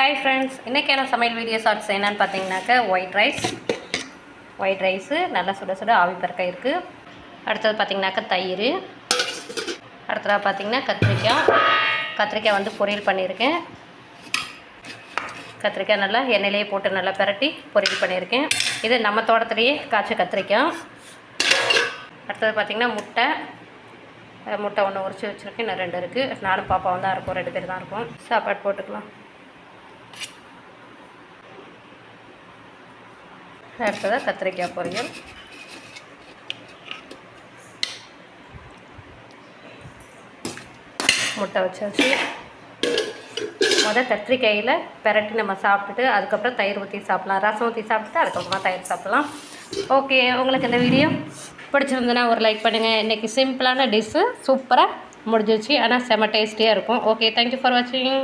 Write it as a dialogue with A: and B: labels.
A: Hi friends இன்றைக்கான சமையல் video shorts என்னென்னு பார்த்தீங்கன்னாக்க ஒயிட் ரைஸ் ஒயிட் ரைஸு நல்லா சுட சுட ஆவி பறக்க இருக்குது அடுத்தது பார்த்திங்கனாக்கா தயிர். அடுத்ததாக பார்த்தீங்கன்னா கத்திரிக்காய். கத்திரிக்காய் வந்து பொரியல் பண்ணியிருக்கேன். கத்திரிக்காய் நல்லா எண்ணெயிலேயே போட்டு நல்லா பிரட்டி பொரியல் பண்ணியிருக்கேன். இது நம்ம தோட்டத்துலேயே காய்ச்ச கத்திரிக்காய். அடுத்தது பார்த்திங்கன்னா முட்டை. முட்டை ஒன்று உரிச்சு வச்சுருக்கேன். இன்னும் ரெண்டு இருக்குது நானும் பாப்பாவும் தான் இருக்கும். ரெண்டு பேர் தான் இருக்கும். சாப்பாடு போட்டுக்கலாம். அடுத்ததாக கத்திரிக்காய் பொரியல்? முட்டை வச்சாச்சு. முதல் கத்திரிக்காயில் பெரட்டி நம்ம சாப்பிட்டுட்டு அதுக்கப்புறம் தயிர் ஊற்றி சாப்பிட்லாம். ரசம் ஊற்றி சாப்பிட்டுட்டு அதுக்கப்புறமா தயிர் சாப்பிட்லாம். ஓகே உங்களுக்கு இந்த வீடியோ பிடிச்சிருந்ததுன்னா ஒரு லைக் பண்ணுங்கள் இன்றைக்கி சிம்பிளான டிஷ்ஷு சூப்பராக முடிஞ்சிச்சு ஆனால் செம டேஸ்டியாக இருக்கும். ஓகே தேங்க்யூ ஃபார் வாட்சிங்